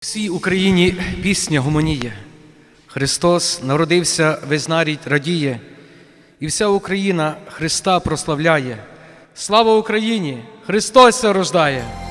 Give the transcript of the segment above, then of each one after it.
Всій Україні пісня гомоніє. Христос народився, весь радіє, і вся Україна Христа прославляє. Слава Україні! Христос рождає!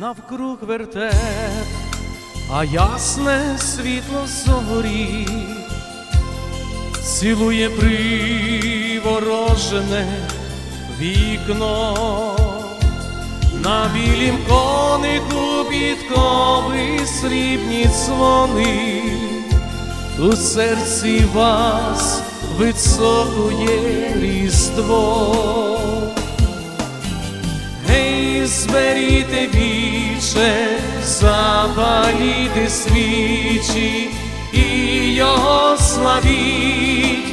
Навкруг вертеп, а ясне світло зорі цілує приворожене вікно, на білім конику підкови срібні дзвони, у серці вас високує різдво. Гей, зберіте віче, запаліте свічі і його славіть,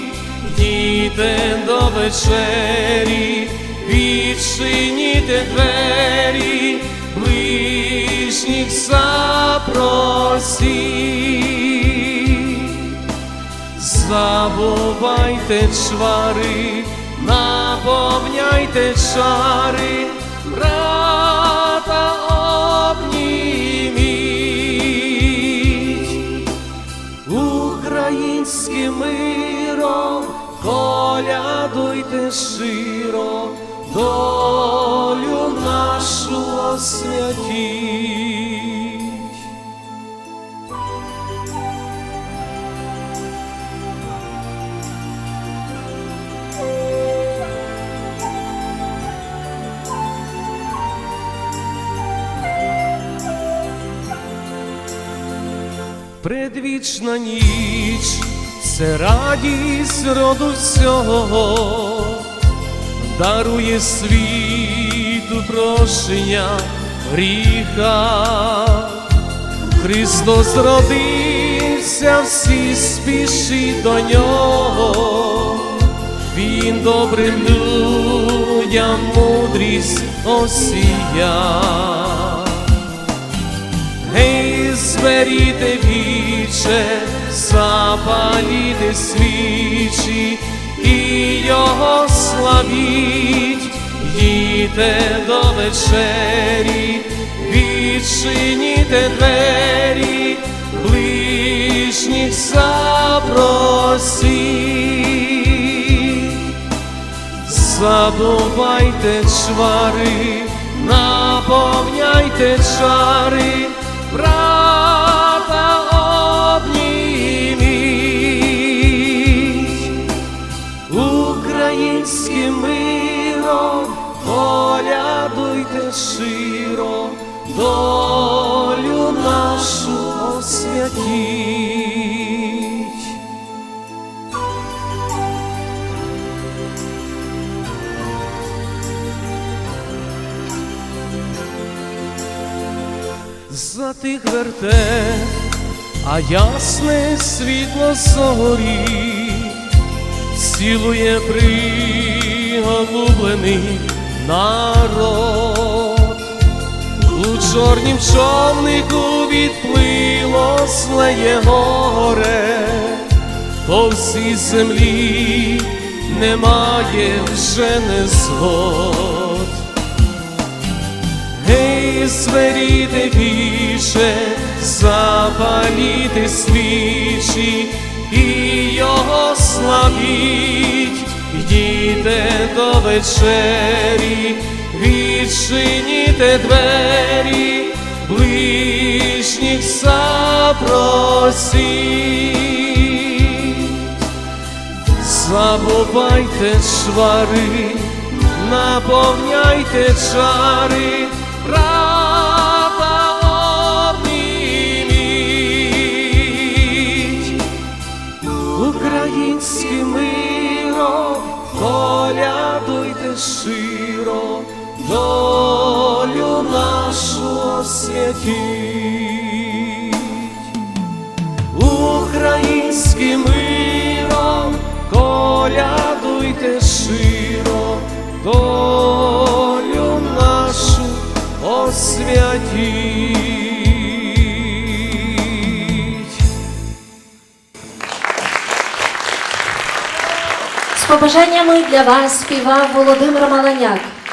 йдіте до вечері, відчиніте двері, ближніх запросіть. Забувайте чвари, наповняйте чари, брата обніміть. Українським миром колядуйте широ, долю нашу освятіть. Предвічна ніч, це радість роду всього, дарує світу прощення гріха. Христос родився, всі спішить до нього, Він добрим людям мудрість осія. Віче, запаліте свічі і його славіть, їдьте до вечері, відчиніте двері, ближніх запросіть. Забувайте чвари, наповняйте чари, миром колядуйте широ, долю нашу освятіть. Затих вертеп, а ясне світло зорі цілує приголублений народ. У чорнім човнику відплило злеє горе, по всій землі немає вже незгод. Гей, зверіте віше, запаліте свічі і його славіть, йдіте до вечері, відчиніте двері, ближніх запросіть. Забувайте чвари, наповняйте чари, освятіть українським миром колядуйте широ, долю нашу освятіть. З побажаннями для вас співав Володимир Маланяк.